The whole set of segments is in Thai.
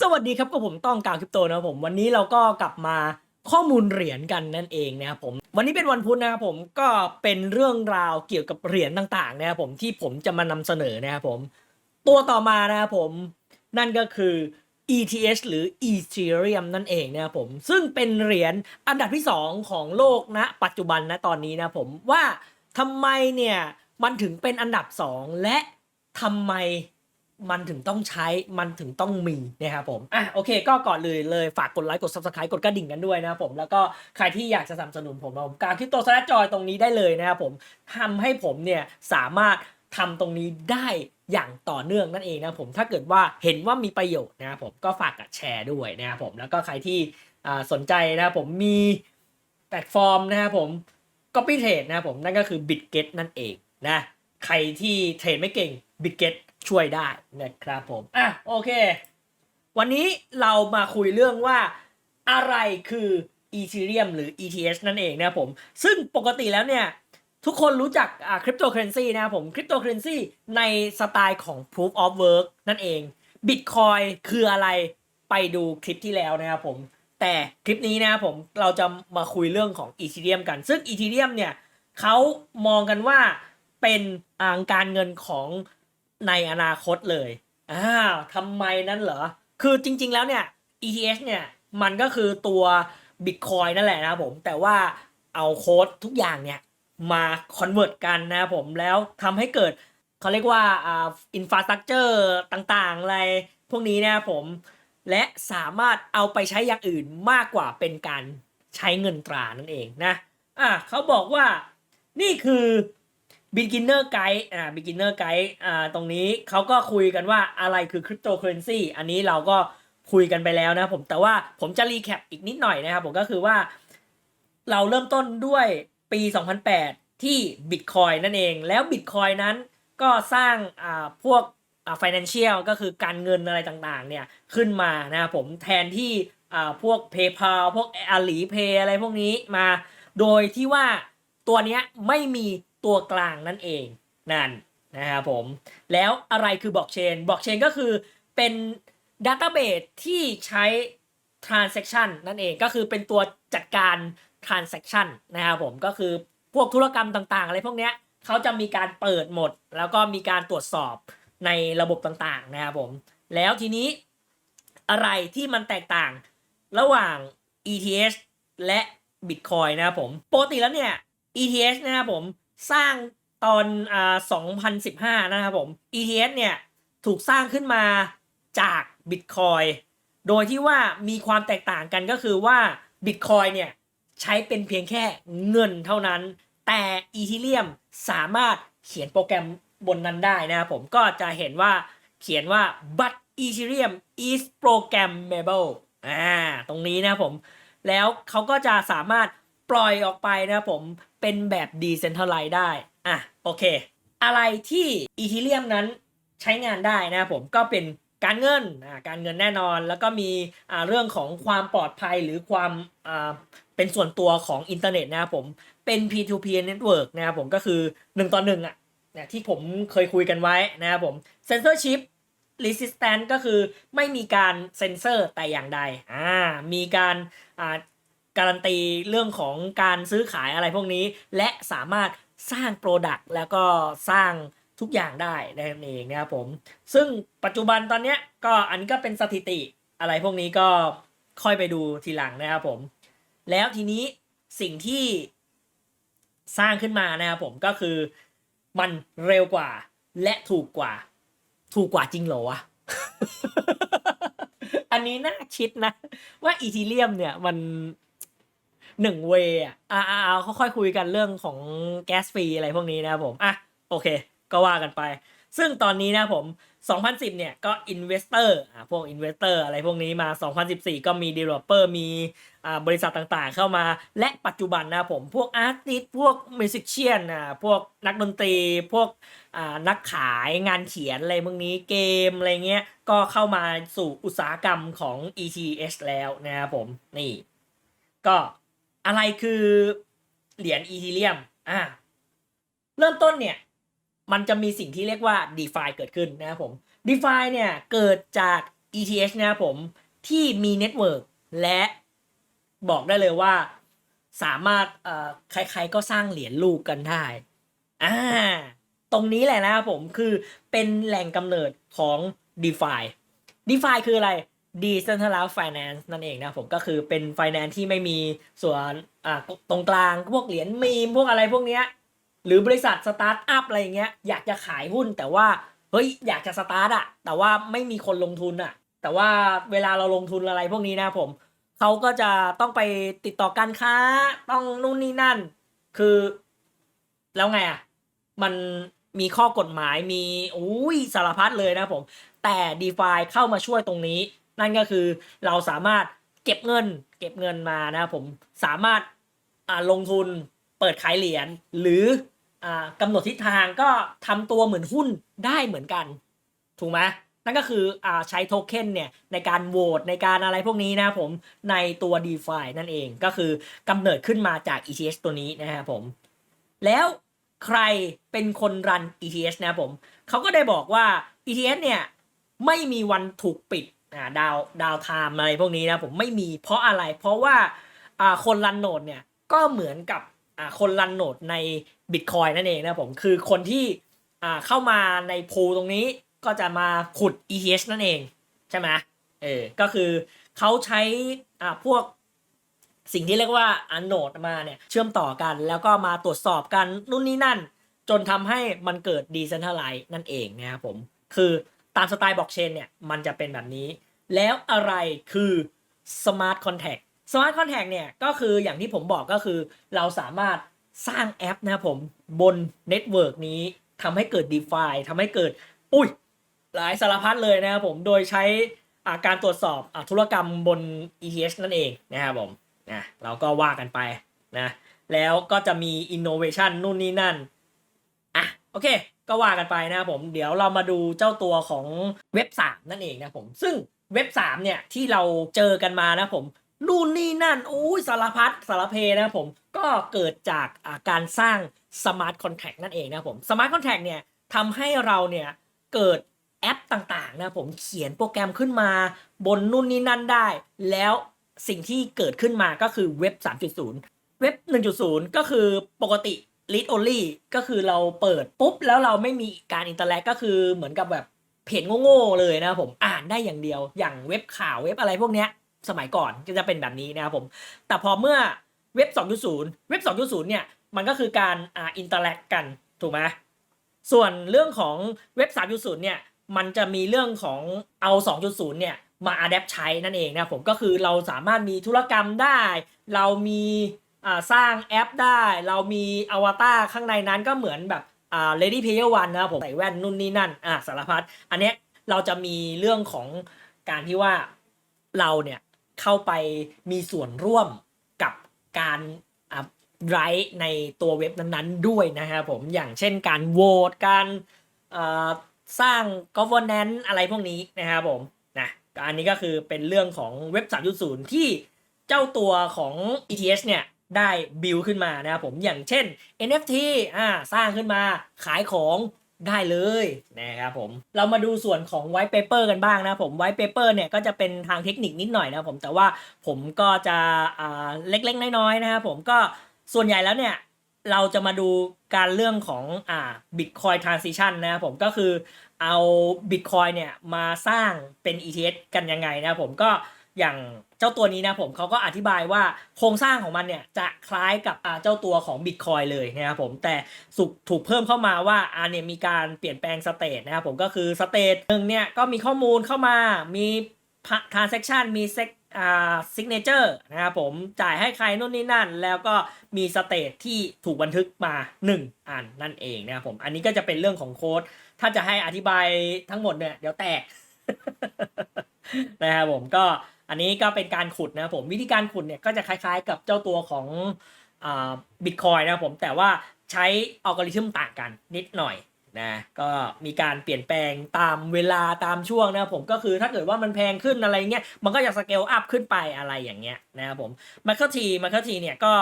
สวัสดีครับก็ผมต้องกาวคริปโตนะผมวันนี้เราก็กลับมาข้อมูลเหรียญกันนั่นเองนะครับผมวันนี้เป็นวันพุธนะครับผมก็เป็นเรื่องราวเกี่ยวกับเหรียญต่างๆนะครับผมที่ผมจะมานำเสนอนะครับผมตัวต่อมานะครับผมนั่นก็คือ ETH หรือ Ethereum นั่นเองนะครับผมซึ่งเป็นเหรียญอันดับที่ 2 ของโลกณปัจจุบันนะตอนนี้นะผมว่าทำไมเนี่ยมันถึงเป็นอันดับ 2 และทำไม มันถึงต้องใช้ มันถึงต้องมีนะครับผม อะโอเค ก็ก่อนเลยเลยฝากกดไลค์ กด subscribe กดกระดิ่งกันด้วยนะครับผม แล้วก็ใครที่อยากจะสนับสนุนผมผมการคริปโตสแลจอยตรงนี้ได้เลยนะครับผมทำให้ผมเนี่ยสามารถทำตรงนี้ได้อย่างต่อเนื่องนั่นเองนะผมถ้าเกิดว่าเห็นว่ามีประโยชน์นะครับผมก็ฝากกดแชร์ด้วยนะครับผมแล้วก็ใครที่สนใจนะครับผมมีแพลตฟอร์มนะครับผม Copy Trade นะครับผมนั่นก็คือ BitGet นั่นเองนะใครที่เทรดไม่เก่ง BitGet ช่วยได้นะครับผมอะโอเค วันนี้เรามาคุยเรื่องว่าอะไรคือ Ethereum หรือ ETH นั่นเองนะผม ซึ่งปกติแล้วเนี่ยทุกคนรู้จักอ่าคริปโตเคอเรนซีนะครับผมคริปโตเคอเรนซีในสไตล์ของ Proof of Work นั่นเอง Bitcoin คืออะไรไปดูคลิปที่แล้วนะครับผม แต่คลิปนี้นะครับผมเราจะมาคุยเรื่องของ Ethereum กัน ซึ่ง Ethereum เนี่ยเขามองกันว่าเป็นอ่างการเงินของ ในอนาคตเลยอ้าวทำไมนั่นเหรอ คือจริง ๆ แล้วเนี่ย ETH เนี่ย มันก็คือตัว Bitcoin นั่นแหละนะครับผม แต่ว่าเอาโค้ดทุกอย่างเนี่ย มาคอนเวิร์ตกันนะครับผมแล้วทำให้เกิดเขาเรียกว่าอ่าอินฟาสตรักเจอร์ต่างๆ อะไรพวกนี้นะครับผม และสามารถเอาไปใช้อย่างอื่นมากกว่าเป็นการใช้เงินตรานั่นเองนะอะเขาบอกว่านี่คือ beginner guide อ่า beginner guide อ่าตรงนี้เขาก็คุยกันว่าอะไรคือ cryptocurrency อันนี้เราก็คุยกันไปแล้วนะผมแต่ว่าผมจะรีแคปอีกนิดหน่อยนะครับผมก็คือว่าเราเริ่มต้นด้วยปี 2008 ที่ Bitcoin นั่นเองแล้ว Bitcoin นั้นก็สร้างอ่าพวกอ่า financial ก็คือการเงินอะไรต่างๆเนี่ยขึ้นมานะครับผมแทนที่อ่าพวก PayPal พวก Alipay อะไรพวกนี้มา โดยที่ว่าตัวเนี้ยไม่มี ตัวกลางนั่นเองนั่นนะครับผมแล้วอะไรคือบล็อกเชนบล็อกเชนก็คือเป็นดัต a b a s e ที่ใช้ transaction นั่นเองก็คือเป็นตัวจัดการ transaction นะครับผมก็คือพวกธุรกรรมต่างๆ อะไรพวกเนี้ยเขาจะมีการเปิดหมด แล้วก็มีการตรวจสอบในระบบต่างๆนะครับผมแล้วทีนี้อะไรที่มันแตกต่างระหว่าง ETH และ Bitcoin นะครับผมปกติแล้วเนี่ย ETH นะครับผม สร้างตอนอ่า2015 นะครับผม ETH เนี่ยถูกสร้างขึ้นมาจาก Bitcoin โดยที่ว่ามีความแตกต่างกันก็คือว่า Bitcoin เนี่ยใช้เป็นเพียงแค่เงินเท่านั้น แต่ Ethereum สามารถเขียนโปรแกรมบนนั้นได้นะครับผมก็จะเห็นว่าเขียนว่า but Ethereum is programmable อ่าตรงนี้นะครับผม แล้วเขาก็จะสามารถปล่อยออกไปนะครับผม เป็นแบบ decentralize ได้ อะโอเค อะไรที่ Ethereum นั้นใช้งานได้นะครับผมก็เป็นการเงินอ่าการเงินแน่นอน แล้วก็มีอ่าเรื่องของความปลอดภัยหรือความอ่าเป็นส่วนตัวของอินเทอร์เน็ตนะครับผมเป็น P2P network นะครับผมก็คือ 1 ต่อ1อะเนี่ยที่ผมเคยคุยกันไว้นะครับผม censorship resistant ก็คือไม่มีการเซ็นเซอร์แต่อย่างใดอ่ามีการอ่า การันตีเรื่องของการซื้อขายอะไรพวกนี้ และสามารถสร้างโปรดักต์แล้วก็สร้างทุกอย่างได้นั่นเองนะครับผม ซึ่งปัจจุบันตอนเนี้ยก็อันนี้ก็เป็นสถิติอะไรพวกนี้ก็ค่อยไปดูทีหลังนะครับผม แล้วทีนี้สิ่งที่สร้างขึ้นมานะครับผมก็คือมันเร็วกว่าและถูกกว่า ถูกกว่าจริงเหรอวะอันนี้น่าคิดนะ ว่าอีทีเรียมเนี่ยมัน หนึ่งเวอะอ่าเอาค่อยคุยกันเรื่องของแก๊สฟรีอะไรพวกนี้นะครับผมอะโอเค ก็ว่ากันไป ซึ่งตอนนี้นะผม 2010 เนี่ยก็ Investor อ่าพวก Investor อร์อะไรพวกนี้มา 2014 ก็มี Developer มีอ่าบริษัทต่างๆ เข้ามาและปัจจุบันนะผม พวก Artist พวก Musician อ่าพวกนักดนตรี พวกอ่านักขายงานเขียนอะไรพวกนี้เกมอะไรเงี้ย ก็เข้ามาสู่อุตสาหกรรมของ ETH แล้วนะครับผม นี่ ก็ อะไรคือเหรียญอีทีเรียมอ่าเริ่มต้นเนี่ย มันจะมีสิ่งที่เรียกว่า DeFi เกิดขึ้นนะครับผม DeFi เนี่ย เกิดจาก ETH นะครับผม ที่มีเน็ตเวิร์กและบอกได้เลยว่าสามารถเอ่อใครๆก็สร้างเหรียญลูกกันได้อ่าตรงนี้แหละนะครับผมคือเป็นแหล่งกำเนิดของ DeFi DeFi คืออะไร Decentralized Finance นั่นเองนะผมก็คือเป็น Finance ที่ไม่มีส่วนอ่าตรงกลางพวกเหรียญมีมพวกอะไรพวกเนี้ยหรือบริษัทสตาร์ทอัพอะไรอย่างเงี้ยอยากจะขายหุ้นแต่ว่าเฮ้ยอยากจะสตาร์ทอะแต่ว่าไม่มีคนลงทุนอะแต่ว่าเวลาเราลงทุนอะไรพวกนี้นะผมเขาก็จะต้องไปติดต่อการค้าต้องนู่นนี่นั่น คือ แล้วไงอะมันมีข้อกฎหมายมีอุ้ยสารพัดเลยนะผม แต่ d e f i เข้ามาช่วยตรงนี้ นั่นก็คือเราสามารถเก็บเงิน เก็บเงินมานะครับผมสามารถอ่าลงทุนเปิดขายเหรียญหรืออ่ากำหนดทิศทางก็ทำตัวเหมือนหุ้นได้เหมือนกัน ถูกไหมนั่นก็คืออ่าใช้โทเค็นเนี่ยในการโหวตในการอะไรพวกนี้นะผมในตัว d e f i นั่นเองก็คือกำเนิดขึ้นมาจาก ETH ตัวนี้นะครับผม แล้วใครเป็นคนรัน ETH นะผมเขาก็ได้บอกว่า ETH เนี่ยไม่มีวันถูกปิด ดาวดาวไทม์อะไรพวกนี้นะผมไม่มีเพราะอะไรเพราะว่าอ่าคนรันโนดเนี่ยก็เหมือนกับอ่าคนรันโนดใน Bitcoin นั่นเองนะผมคือคนที่อ่าเข้ามาในพูตรงนี้ก็จะมาขุด ETH นั่นเองใช่ไหมเออก็คือเขาใช้อ่าพวกสิ่งที่เรียกว่าอันโนดมาเนี่ยเชื่อมต่อกันแล้วก็มาตรวจสอบกันนู่นนี่นั่น จนทำให้มันเกิดดีเซนทัลไลซ์นั่นเองนะครับผมคือ ตามสไตล์บล็อกเชนเนี่ยมันจะเป็นแบบนี้ แล้วอะไรคือ Smart Contract Smart Contract เนี่ยก็คืออย่างที่ผมบอกก็คือ เราสามารถสร้างแอปนะครับผมบนเน็ตเวิร์กนี้ทำให้เกิด d e f i ทำให้เกิด อุ้ย หลายสารพัดเลยนะครับผมโดยใช้อาการตรวจสอบอาธุรกรรมบน ETH นั่นเองนะครับผมนะเราก็ว่ากันไปนะแล้วก็จะมี innovation นู่นนี่นั่นอะโอเค ก็ว่ากันไปนะครับผมเดี๋ยวเรามาดูเจ้าตัวของเว็บ 3 นั่นเองนะผม ซึ่งเว็บ 3 เนี่ย ที่เราเจอกันมานะผมนู่นนี่นั่นโอ้ยสารพัดสารเพนะผมก็เกิดจากาการสร้าง Smart Contract นั่นเองนะผม Smart Contract เนี่ยทำให้เราเนี่ยเกิดแอปต่างๆนะผมเขียนโปรแกรมขึ้นมาบนนู่นนี่นั่นได้ แล้วสิ่งที่เกิดขึ้นมาก็คือเว็บ 3.0 เว็บ 1.0 ก็คือปกติ read only ก็คือเราเปิดปุ๊บ แล้วเราไม่มีการอินเตอร์แลกก็คือเหมือนกับแบบเพจโง่ๆเลยนะครับผมอ่านได้อย่างเดียว อย่างเว็บข่าวเว็บอะไรพวกเนี้ยสมัยก่อนก็จะเป็นแบบนี้นะครับผม แต่พอเมื่อเว็บ 2.0 เว็บ 2.0 เนี่ย มันก็คือการอ่าอินเตอร์แลกกันถูกไหมส่วนเรื่องของเว็บ 3.0 เนี่ย มันจะมีเรื่องของเอา 2.0 เนี่ย มาอัดแอปใช้นั่นเองนะผมก็คือเราสามารถมีธุรกรรมได้ เรามี สร้างแอปได้ เรามีอวตารข้างในนั้นก็เหมือนแบบอ่า Lady Player One นะครับผมใส่แว่นนู่นนี่นั่นอ่าสารพัดอันเนี้ยเราจะมีเรื่องของการที่ว่าเราเนี่ยเข้าไปมีส่วนร่วมกับการอ่าไรในตัวเว็บนั้นๆด้วยนะครับผมอย่างเช่นการโหวตการสร้าง governance อะไรพวกนี้นะครับผมนะก็อันนี้ก็คือเป็นเรื่องของเว็บ 3.0 ที่เจ้าตัวของ ETH เนี่ย ได้บิลขึ้นมานะครับผมอย่างเช่น NFT อ่าสร้างขึ้นมาขายของได้เลยนะครับผมเรามาดูส่วนของ white paper กันบ้างนะครับผม white paper เนี่ยก็จะเป็นทางเทคนิคนิดหน่อยนะครับผมแต่ว่าผมก็จะอ่าเล็กๆน้อยๆนะครับผมก็ส่วนใหญ่แล้วเนี่ยเราจะมาดูการเรื่องของอ่า Bitcoin Transition นะครับผมก็คือเอา Bitcoin เนี่ยมาสร้างเป็น ETH กันยังไงนะครับผมก็ อย่างเจ้าตัวนี้นะผมเขาก็อธิบายว่าโครงสร้างของมันเนี่ยจะคล้ายกับเจ้าตัวของ Bitcoin เลยนะครับผมแต่สุกถูกเพิ่มเข้ามาว่าอ่าเนี่ยมีการเปลี่ยนแปลงสเตทนะครับผมก็คือสเตทหนึ่งเนี่ยก็มีข้อมูลเข้ามามี transaction มี sec อ่า signature นะครับผมจ่ายให้ใครนู่นนี่นั่น แล้วก็มีสเตทที่ถูกบันทึกมา 1 อันนั่นเองนะครับผมอันนี้ก็จะเป็นเรื่องของโค้ด ถ้าจะให้อธิบายทั้งหมดเนี่ยเดี๋ยวแตกนะครับผมก็ อันนี้ก็เป็นการขุดนะผมวิธีการขุดเนี่ยก็จะคล้ายๆ กับเจ้าตัวของบิตคอยนะผมแต่ว่าใช้อัลกอริทึมต่างกันนิดหน่อยนะก็มีการเปลี่ยนแปลงตามเวลาตามช่วงนะผมก็คือถ้าเกิดว่ามันแพงขึ้นอะไรเงี้ยมันก็จะสเกลอัพขึ้นไปอะไรอย่างเงี้ยนะครับผมมาเคิลทีมาเคิลทีเนี่ยก็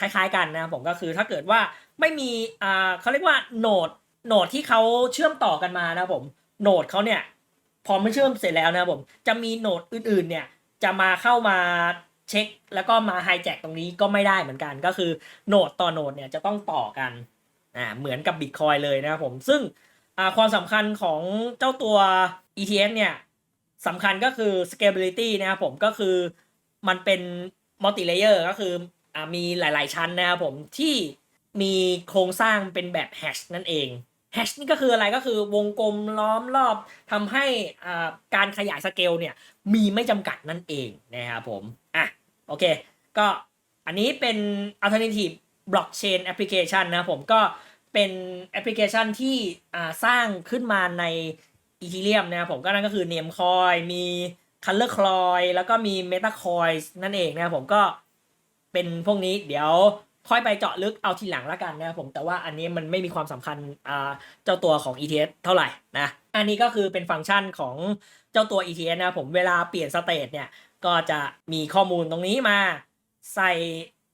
คล้ายๆกันนะผมก็คือถ้าเกิดว่าไม่มีอ่าเขาเรียกว่าโหนดโหนดที่เขาเชื่อมต่อกันมานะผมโหนดเขาเนี่ย พอไม่เชื่อมเสร็จแล้วนะผมจะมีโหนดอื่นๆเนี่ยจะมาเข้ามาเช็ค แล้วก็มาไฮแจ็คตรงนี้ก็ไม่ได้เหมือนกัน ก็คือโหนดต่อโหนดเนี่ยจะต้องต่อกันอ่าเหมือนกับ Bitcoin เลยนะครับผมซึ่งความสำคัญของเจ้าตัว ETH เนี่ยสำคัญก็คือ scalability นะครับผมก็คือมันเป็น multi layer ก็คืออ่ามีหลาย ๆ ชั้นนะครับผมที่มีโครงสร้างเป็นแบบ hash นั่นเอง hash นี่ก็คืออะไรก็คือวงกลมล้อมรอบทำให้อ่าการขยายสเกลเนี่ยมีไม่จำกัดนั่นเองนะครับผมอะโอเค ก็อันนี้เป็น alternative blockchain application นะผมก็เป็นแอปพลิเคชันที่อ่าสร้างขึ้นมาใน Ethereum นะครับผมก็นั่นก็คือ Namecoin มี Colorcoin แล้วก็มี MetaCoin นั่นเองนะครับผมก็เป็นพวกนี้เดี๋ยว ค่อยไปเจาะลึกเอาทีหลังละกันนะครับผมแต่ว่าอันนี้มันไม่มีความสำคัญอ่าเจ้าตัวของ ETH เท่าไหร่นะอันนี้ก็คือเป็นฟังก์ชันของเจ้าตัว ETH นะครับผมเวลาเปลี่ยนสเตทเนี่ยก็จะมีข้อมูลตรงนี้มาใส่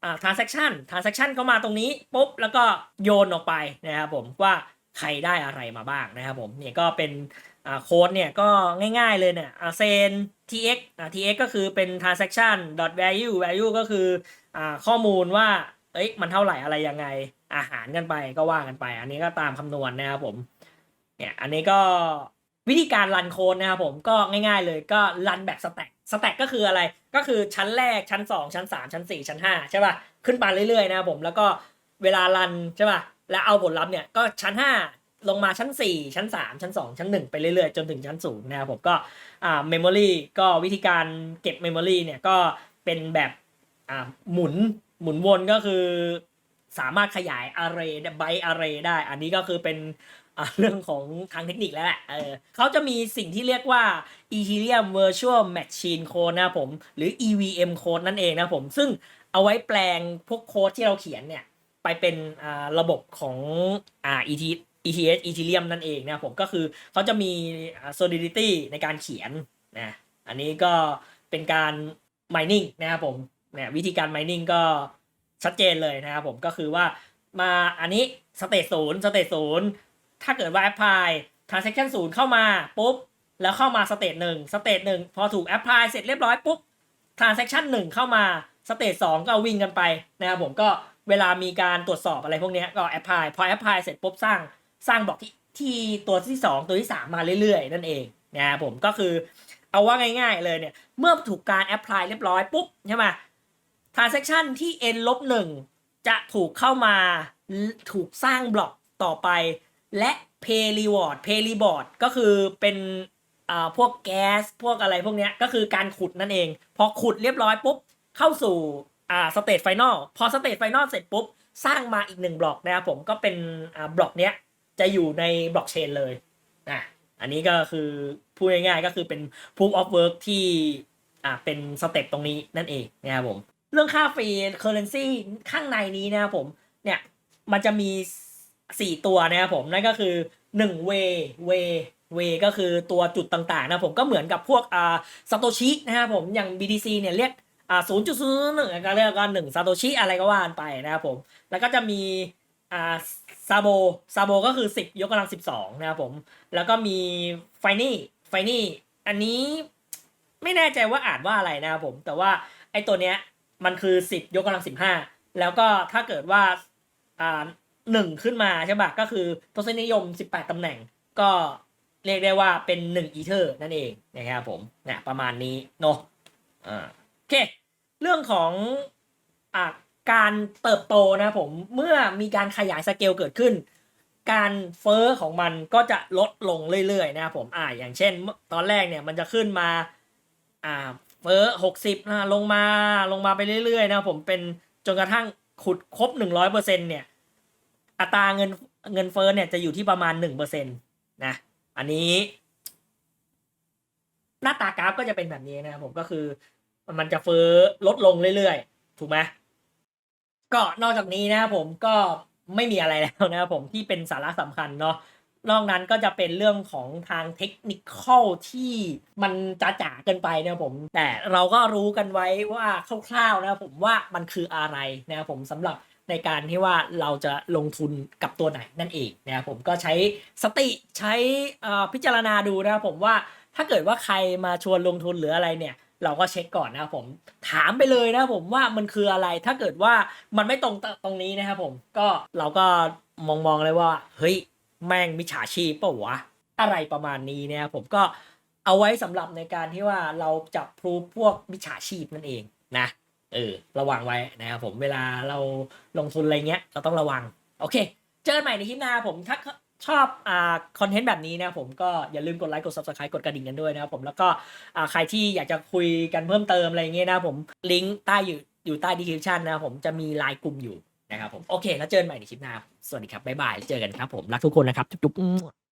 อ่า transaction transaction เข้ามาตรงนี้ปุ๊บแล้วก็โยนออกไปนะครับผมว่าใครได้อะไรมาบ้างนะครับผมเนี่ยก็เป็นโค้ดเนี่ยก็ง่ายๆเลยเนี่ยเซน tx tx ก็คือเป็น transaction value value ก็คืออข้อมูลว่า เอ้ยมันเท่าไหร่อะไรยังไง อาหารกันไปก็ว่ากันไป อันนี้ก็ตามคำนวณนะครับผม เนี่ยอันนี้ก็วิธีการรันโค้ดนะครับผมก็ง่ายๆเลยก็รันแบบสแต็กสแต็กก็คืออะไรก็คือชั้นแรกชั้น 2 ชั้น 3 ชั้น 4 ชั้น 5 ใช่ป่ะขึ้นไปเรื่อยๆนะครับผมแล้วก็เวลารันใช่ป่ะแล้วเอาผลลัพธ์เนี่ยก็ชั้น 5 ลงมาชั้น 4 ชั้น 3 ชั้น 2 ชั้น 1 ไปเรื่อยๆ จนถึงชั้นสูงนะครับผมก็อ่าเมมโมรีก็วิธีการเก็บเมมโมรีเนี่ยก็เป็นแบบอ่าหมุน หมุนวนก็คือสามารถขยาย array ไบ array ได้ อันนี้ก็คือเป็นเรื่องของทางเทคนิคแล้วแหละ เออเขาจะมีสิ่งที่เรียกว่า Ethereum Virtual Machine Code นะผม หรือ EVM Code นั่นเองนะผม ซึ่งเอาไว้แปลงพวกโค้ดที่เราเขียนเนี่ย ไปเป็นระบบของอ่า ET ETH Ethereum นั่นเองนะผม ก็คือเขาจะมี solidity ในการเขียนนะ อันนี้ก็เป็นการ mining นะครับผม เนี่ยวิธีการ mining ก็ชัดเจนเลยนะครับผมก็คือว่ามาอันนี้สเตตศูนย์สเตตศูนย์ถ้าเกิดว่า apply transaction ศูนย์เข้ามาปุ๊บ แล้วเข้ามาสเตตหนึ่งสเตตหนึ่งพอถูก apply เสร็จเรียบร้อยปุ๊บ transaction หนึ่งเข้ามาสเตตสองก็วิ่งกันไปนะครับผมก็เวลามีการตรวจสอบอะไรพวกนี้ก็ apply พอ apply เสร็จปุ๊บสร้างสร้างบล็อกที่ที่ตัวที่ 2 ตัวที่ 3 มาเรื่อยๆ นั่นเองนะครับผมก็คือเอาว่าง่ายๆเลยเนี่ย เมื่อถูกการ apply เรียบร้อยปุ๊บใช่ไหม transaction ที่ n ลบหนึ่งจะถูกเข้ามาถูกสร้างบล็อกต่อไป และ pay reward pay reward ก็คือเป็นอ่าพวกแก๊สพวกอะไรพวกเนี้ยก็คือการขุดนั่นเอง พอขุดเรียบร้อยปุ๊บ เข้าสู่อ่าสเตจไฟนอลพอสเตจไฟนอลเสร็จปุ๊บ สร้างมาอีกหนึ่งบล็อกนะครับผมก็เป็นอ่าบล็อกเนี้ยจะอยู่ในบล็อกเชนเลยนะอันนี้ก็คือพูดง่ายๆก็คือเป็น proof of work ที่อ่าเป็นสเต็ปตรงนี้นั่นเองนะครับผม เรื่องค่าฟรี currency ข้างในนี้นะครับผม เนี่ย มันจะมี 4 ตัวนะครับผม นั่นก็คือ1 way way way ก็คือตัวจุดต่างๆนะผมก็เหมือนกับพวกอ่าซาโตชินะครับผม อย่าง BTC เนี่ยเรียกอ่า0.01ก็เรียกว่า1ซาโตชิอะไรก็ว่ากันไปนะครับผม แล้วก็จะมีอ่าซาโบซาโบก็คือ 10 ยกกำลัง 12 นะครับผม แล้วก็มีไฟนี่ไฟนี่อันนี้ไม่แน่ใจว่าอ่านว่าอะไรนะครับผม แต่ว่าไอตัวเนี้ย มันคือ10ยกกำลัง15แล้วก็ถ้าเกิดว่าอ่าหนึ่งขึ้นมาใช่ปะก็คือทศนิยม18ตำแหน่ง ก็เรียกได้ว่าเป็น1อีเทอร์นั่นเองนะครับผมเนี่ยประมาณนี้เนาะอ่าโอเค เรื่องของอ่าการเติบโตนะผมเมื่อมีการขยายสเกลเกิดขึ้น การเฟอ้อของมันก็จะลดลงเรื่อยๆ นะครับผมอ่าอย่างเช่น ตอนแรกเนี่ยมันจะขึ้นมาอ่า เฟอ้อหกสิบนะลงมาลงมาไปเรื่อยๆนะผมเป็นจนกระทั่งขุดครบหนึ่งร้อยเปอร์เซ็นเนี่ย อัตราเงินเงินเฟ้อเนี่ยจะอยู่ที่ประมาณหนึ่งเปอร์เซ็นตนะ อันนี้ หน้าตากราฟก็จะเป็นแบบนี้นะผมก็คือ มันจะเฟ้อลดลงเรื่อยๆ ถูกไหมก็นอกจากนี้นะผมก็ไม่มีอะไรแล้วนะครับผมที่เป็นสาระสำคัญเนาะ นอกนั้นก็จะเป็นเรื่องของทางเทคนิคอลที่มันจ๋าจ๋าเกินไปนะผม แต่เราก็รู้กันไว้ว่าคร่าวๆนะผมว่ามันคืออะไรนะผมสำหรับในการที่ว่าเราจะลงทุนกับตัวไหนนั่นเองนะครับผมก็ใช้สติใช้พิจารณาดูนะครับผมว่าถ้าเกิดว่าใครมาชวนลงทุนหรืออะไรเนี่ยเราก็เช็คก่อนนะครับผมถามไปเลยนะครับผมว่ามันคืออะไรถ้าเกิดว่ามันไม่ตรงตรงนี้นะครับผมก็เราก็มองมองเลยว่าเฮ้ย แม่งมิจฉาชีพเปล่าวะ อะไรประมาณนี้เนะครับผมก็เอาไว้สำหรับในการที่ว่าเราจับพรูฟพวกมิจฉาชีพนั่นเองนะเออระวังไว้นะครับผมเวลาเราลงทุนอะไรเงี้ยเราต้องระวัง โอเค เจอกันใหม่ในคลิปหน้าผมถ้าชอบอ่าคอนเทนต์แบบนี้นะผมก็อย่าลืมกดไลค์กด subscribe กดกระดิ่งกันด้วยนะครับผมแล้วก็อ่าใครที่อยากจะคุยกันเพิ่มเติมอะไรเงี้ยนะผมลิงก์ใต้อยู่อยู่ใต้ description นะผมจะมีไลน์กลุ่มอยู่ นะครับผมโอเค แล้วเจอกันใหม่ในคลิปหน้า สวัสดีครับบ๊ายบายแล้วเจอกันครับผมรักทุกคนนะครับจุ๊บๆ